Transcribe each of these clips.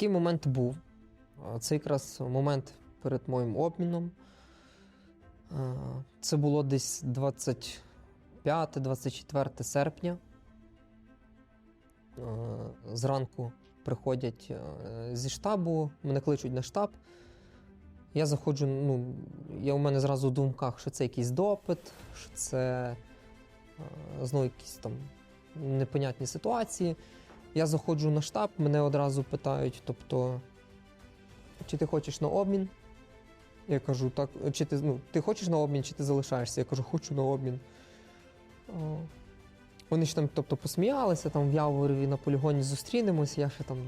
такий момент був. Це якраз момент перед моїм обміном. Це було десь 25-24 серпня. Зранку приходять е, зі штабу, мене кличуть на штаб. Я заходжу, ну, я у мене зразу в думках, що це якийсь допит, що це е, знову якісь там непонятні ситуації. Я заходжу на штаб, мене одразу питають, тобто, чи ти хочеш на обмін? Я кажу, так, чи ти, ну, ти хочеш на обмін, чи ти залишаєшся? Я кажу, хочу на обмін. Вони ж там тобто, посміялися, там в Яворові на полігоні зустрінемось, я ще там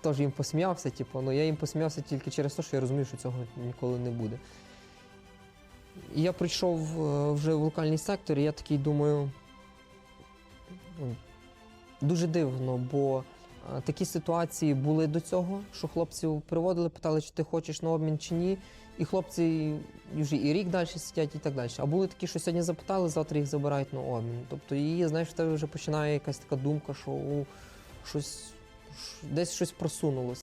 теж їм посміявся, типу, ну я їм посміявся тільки через те, що я розумію, що цього ніколи не буде. І я прийшов е, вже в локальний сектор, і я такий думаю, ну, дуже дивно, бо е, такі ситуації були до цього, що хлопців приводили, питали, чи ти хочеш на обмін чи ні. І хлопці вже і рік далі сидять, і так далі. А були такі, що сьогодні запитали, завтра їх забирають на обмін. Тобто її, знаєш, в тебе вже починає якась така думка, що у, щось, десь щось просунулося.